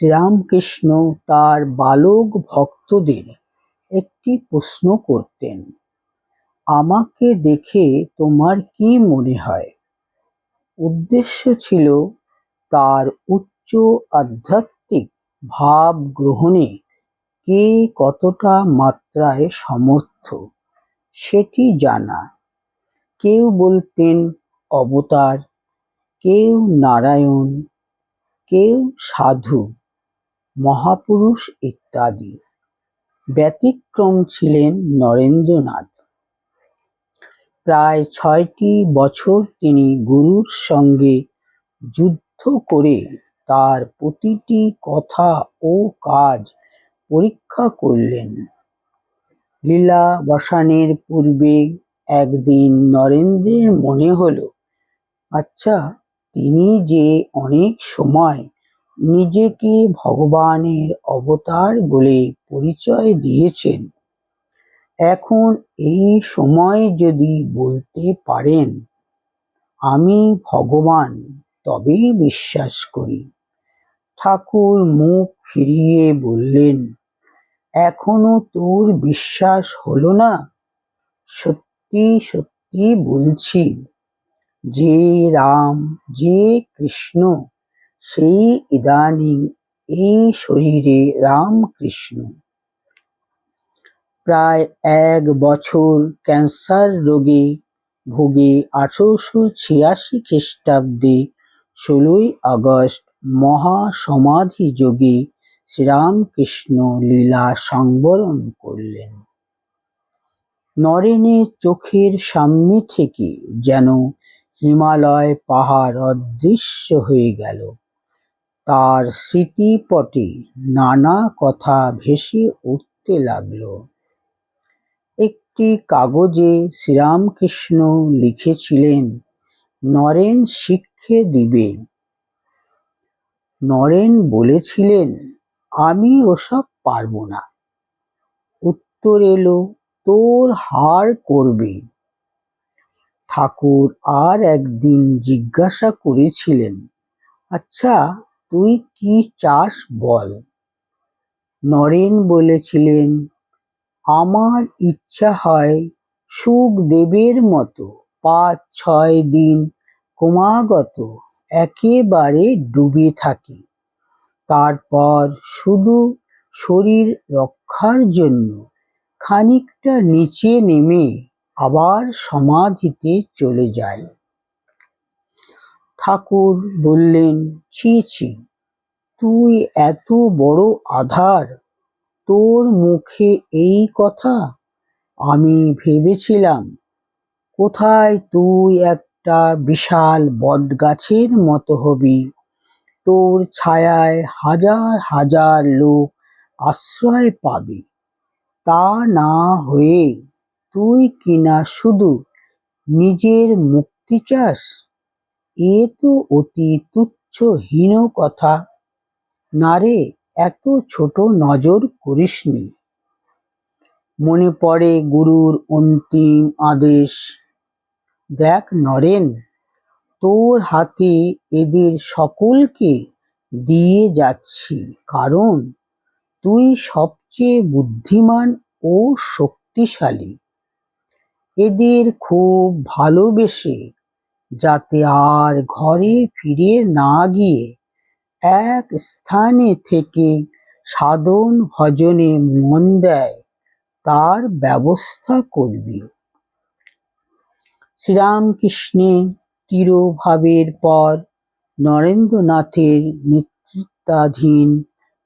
শ্রীরামকৃষ্ণ তার বালক ভক্তদের একটি প্রশ্ন করতেন, আমাকে দেখে তোমার কি মনে হয়? উদ্দেশ্য ছিল তার উচ্চ আধ্যাত্মিক ভাব গ্রহণে কে কতটা মাত্রায় সমর্থ সেটি জানা। কেউ বলতেন, অবতার কেউ নারায়ণ, কেউ সাধু। মহাপুরুষ ইত্যাদি। ব্যতিক্রম ছিলেন নরেন্দ্রনাথ। প্রায় ছয়টি বছর তিনি গুরুর সঙ্গে যুদ্ধ করে তার প্রতিটি কথা ও কাজ পরীক্ষা করলেন। লীলা বসানের পূর্বে একদিন নরেন্দ্রের মনে হলো আচ্ছা তিনি যে অনেক সময় নিজেকে ভগবানের অবতার বলে পরিচয় দিয়েছেন। এখন এই সময় যদি বলতে পারেন, আমি ভগবান তবেই বিশ্বাস করি। ঠাকুর মুখ ফিরিয়ে বললেন, এখনও তোর বিশ্বাস হলো না? সত্যি সত্যি বলছি, যে রাম, যে কৃষ্ণ সেই ইদানিং এই শরীরে রামকৃষ্ণ। প্রায় এক বছর ক্যান্সার রোগে ভোগে আঠারোশো ছিয়াশি খ্রিস্টাব্দে ষোলোই আগস্ট মহাসমাধি যোগে শ্রীরামকৃষ্ণ লীলা সংবরণ করলেন। নরেনের চোখের সামনে থেকে যেন হিমালয় পাহাড় অদৃশ্য হয়ে গেল। তার স্মৃতিপটে নানা কথা ভেসে উঠতে লাগল। একটি কাগজে শ্রীরামকৃষ্ণ লিখেছিলেন, নরেন শিক্ষে দিবে। নরেন বলেছিলেন, আমি ওসব পারব না। উত্তর এলো, তোর হার করবে। ঠাকুর আর একদিন জিজ্ঞাসা করেছিলেন আচ্ছা তুই কি চাস বল। নরেন বলেছিলেন, আমার ইচ্ছা হয় সুখদেবের মতো পাঁচ ছয় দিন ক্রমাগত একেবারে ডুবে থাকি। তারপর শুধু শরীর রক্ষার জন্য খানিকটা নিচে নেমে আবার সমাধিতে চলে যায় ঠাকুর বললেন, ছি ছি, তুই এত বড় আধার, তোর মুখে এই কথা? আমি ভেবেছিলাম, কোথায় তুই একটা বিশাল বটগাছের মতো হবি? তোর ছায়ায় হাজার হাজার লোক আশ্রয় পাবে। তা না হয়ে তুই কিনা শুধু নিজের মুক্তি চাস? এ তো অতি তুচ্ছ হীন কথা। না রে এত ছোট নজর করিসনি। মনে পড়ে গুরুর অন্তিম আদেশ। দেখ নরেন, তোর হাতে এদের সকলকে দিয়ে যাচ্ছি। কারণ, তুই সবচেয়ে বুদ্ধিমান ও শক্তিশালী। এদের খুব ভালোবেসে যাতে আর ঘরে ফিরে না গিয়ে এক স্থানে থেকে সাধন ভজনে মন দেয়, তার ব্যবস্থা করবি। শ্রীরামকৃষ্ণের তিরোভাবের পর নরেন্দ্রনাথের নেতৃত্বাধীন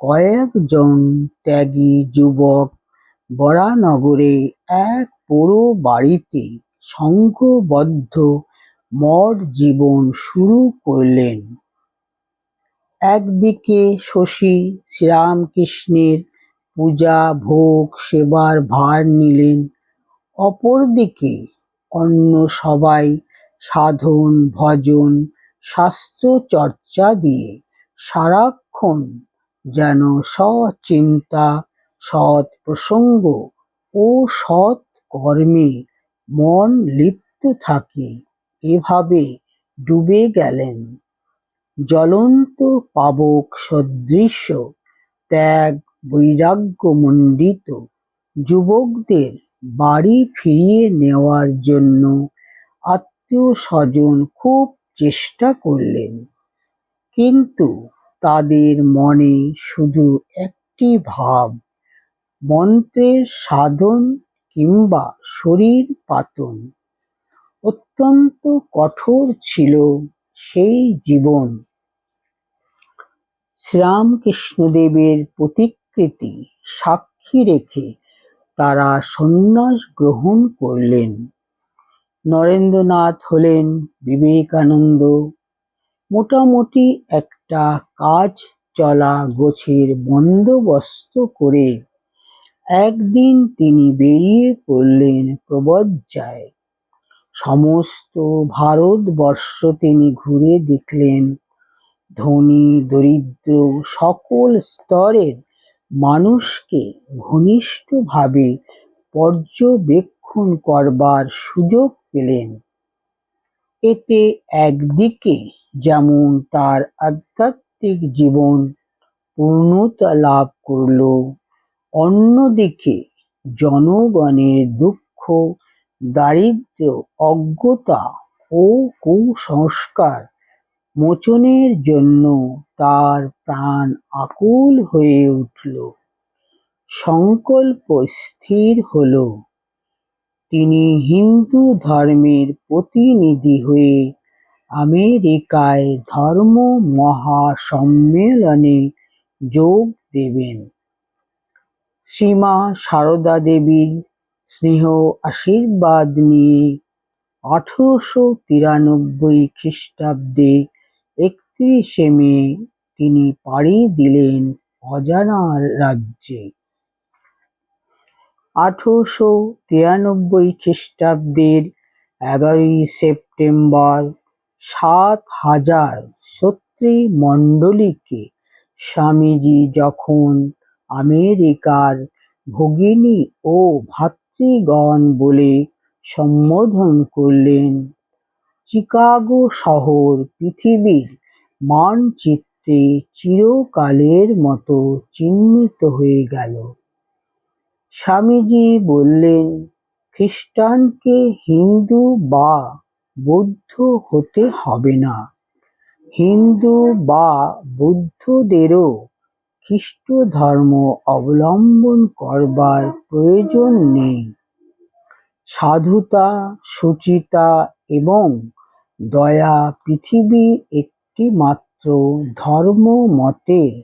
কয়েকজন ত্যাগী যুবক বরানগরে এক পোড়ো বাড়িতে সংঘবদ্ধ মঠ জীবন শুরু করলেন। একদিকে শশী শ্রীরামকৃষ্ণের পূজা, ভোগ, সেবার ভার নিলেন, অপরদিকে অন্য সবাই সাধন, ভজন, শাস্ত্র চর্চা দিয়ে সারাক্ষণ যেন সচিন্তা, সৎ প্রসঙ্গ ও সৎ কর্মে মন লিপ্ত থাকে। এভাবে ডুবে গেলেন। জ্বলন্ত পাবক সদৃশ, ত্যাগ বৈরাগ্য বৈরাগ্যমণ্ডিত যুবকদের বাড়ি ফিরিয়ে নেওয়ার জন্য আত্মীয় স্বজন খুব চেষ্টা করলেন। কিন্তু তাদের মনে শুধু একটি ভাব, মন্ত্রের সাধন কিংবা শরীর পাতন। অত্যন্ত কঠোর ছিল সেই জীবন। শ্রীরামকৃষ্ণদেবের প্রতিকৃতি সাক্ষী রেখে তারা সন্ন্যাস গ্রহণ করলেন। নরেন্দ্রনাথ হলেন বিবেকানন্দ। মোটামুটি একটা কাজ চলা গোছের বন্দোবস্ত করে একদিন তিনি বেরিয়ে পড়লেন প্রবজ্জায়। সমস্ত ভারতবর্ষ তিনি ঘুরে দেখলেন। ধনী, দরিদ্র সকল স্তরের মানুষকে ঘনিষ্ঠভাবে পর্যবেক্ষণ করবার সুযোগ পেলেন। এতে একদিকে যেমন তার আধ্যাত্মিক জীবন পূর্ণতা লাভ করল, অন্যদিকে জনগণের দুঃখ দারিদ্র অজ্ঞতা ও কুসংস্কার মোচনের জন্য তার প্রাণ আকুল হয়ে উঠল। সংকল্প স্থির হল। তিনি হিন্দু ধর্মের প্রতিনিধি হয়ে আমেরিকায় ধর্ম মহাসম্মেলনে যোগ দেবেন। শ্রীমা সারদা দেবীর স্নেহ আশীর্বাদ নিয়ে আঠারোশো তিরানব্বই খ্রিস্টাব্দে একত্রিশে মে তিনি পাড়ি দিলেন অজানা রাজ্যে। আঠারোশো তিরানব্বই খ্রিস্টাব্দের এগারোই সেপ্টেম্বর সাত হাজার সত্রী মণ্ডলীকে স্বামীজি যখন আমেরিকার ভগিনী ও ভাতৃগণ বলে সম্বোধন করলেন। চিকাগো শহর পৃথিবীর মানচিত্রে চিরকালের মতো চিহ্নিত হয়ে গেল। স্বামীজি বললেন, খ্রিস্টানকে হিন্দু বা বৌদ্ধ হতে হবে না। হিন্দু বা বৌদ্ধদেরও খ্রিস্ট ধর্ম অবলম্বন করবার প্রয়োজন নেই। সাধুতা, সুচিতা এবং দয়া পৃথিবী একটি মাত্র ধর্ম মতের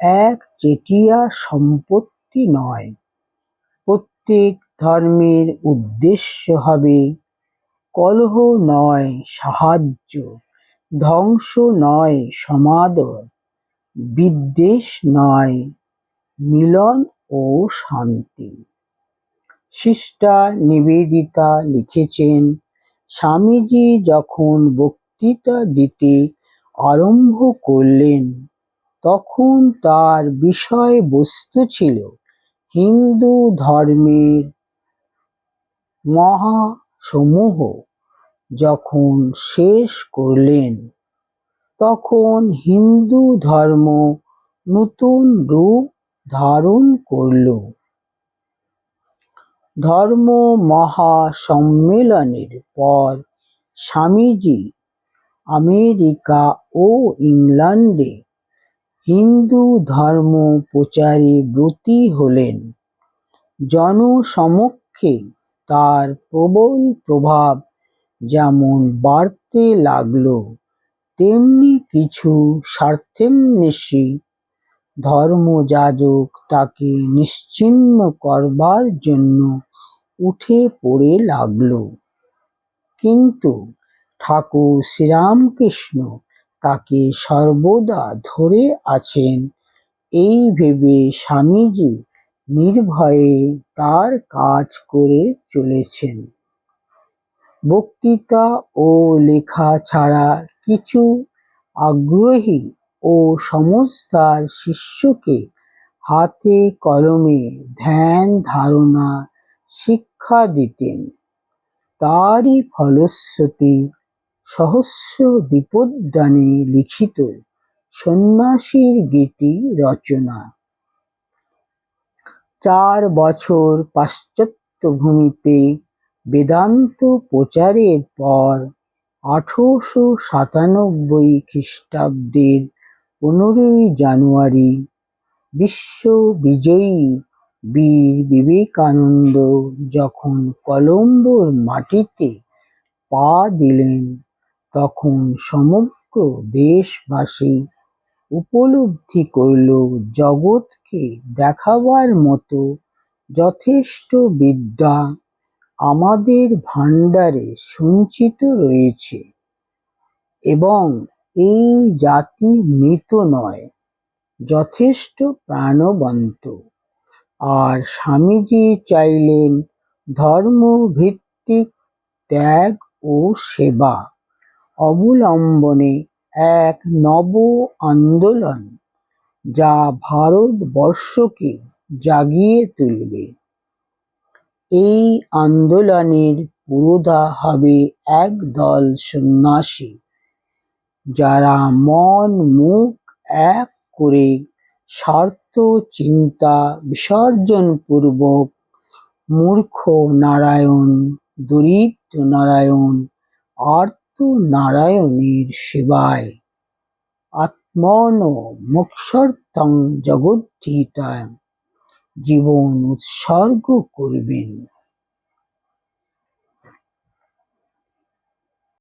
এক চেটিয়া সম্পত্তি নয়। প্রত্যেক ধর্মের উদ্দেশ্য হবে কলহ নয় সাহায্য, ধ্বংস নয় সমাদর। বিদ্বেষ নয়, মিলন ও শান্তি। সিস্টা নিবেদিতা লিখেছেন, স্বামীজি যখন বক্তৃতা দিতে আরম্ভ করলেন, তখন তার বিষয়বস্তু ছিল হিন্দু ধর্মের মহাসমূহ যখন শেষ করলেন। তখন হিন্দু ধর্ম নতুন রূপ ধারণ করল। ধর্ম মহাসম্মেলনের পর স্বামীজি আমেরিকা ও ইংল্যান্ডে হিন্দু ধর্ম প্রচারে ব্রতী হলেন। জনসমক্ষে তার প্রবল প্রভাব যেমন বাড়তে লাগল তেমনি কিছু স্বার্থান্বেষী ধর্মযাজক তাকে নিশ্চিন্ন করবার জন্য উঠে পড়ে লাগল। কিন্তু ঠাকুর শ্রীরামকৃষ্ণ তাকে সর্বদা ধরে আছেন। এই ভেবে স্বামীজি নির্ভয়ে তার কাজ করে চলেছেন। বক্তৃতা ও লেখা ছাড়া কিছু আগ্রহী ও সমজদার শিষ্যকে হাতে কলমে ধ্যান ধারণা শিক্ষা দিতেন। তারই ফলশ্রুতি সহস্র দ্বীপোদ্যানে লিখিত সন্ন্যাসীর গীতি রচনা। চার বছর পাশ্চাত্য ভূমিতে বেদান্ত প্রচারের পর আঠারোশো সাতানব্বই খ্রিস্টাব্দের পনেরোই জানুয়ারি বিশ্ব বিজয়ী বীর বিবেকানন্দ যখন কলম্বোর মাটিতে পা দিলেন, তখন সমগ্র দেশবাসী উপলব্ধি করল, জগৎকে দেখাবার মতো যথেষ্ট বিদ্যা আমাদের ভাণ্ডারে সঞ্চিত রয়েছে এবং এই জাতি মৃত নয়, যথেষ্ট প্রাণবন্ত। আর স্বামীজি চাইলেন ধর্মভিত্তিক ত্যাগ ও সেবা, অবলম্বনে এক নব আন্দোলন, যা ভারতবর্ষকে জাগিয়ে তুলবে। এই আন্দোলনের পুরোধা হবে একদল সন্ন্যাসী, যারা মন, মুখ এক করে স্বার্থ, চিন্তা, বিসর্জনপূর্বক মূর্খ নারায়ণ, দরিদ্র নারায়ণ, আর্ত নারায়ণের সেবায়। আত্মন মোক্ষার্থং জগদ্ধিতায় জীবন উৎসর্গ করবেন।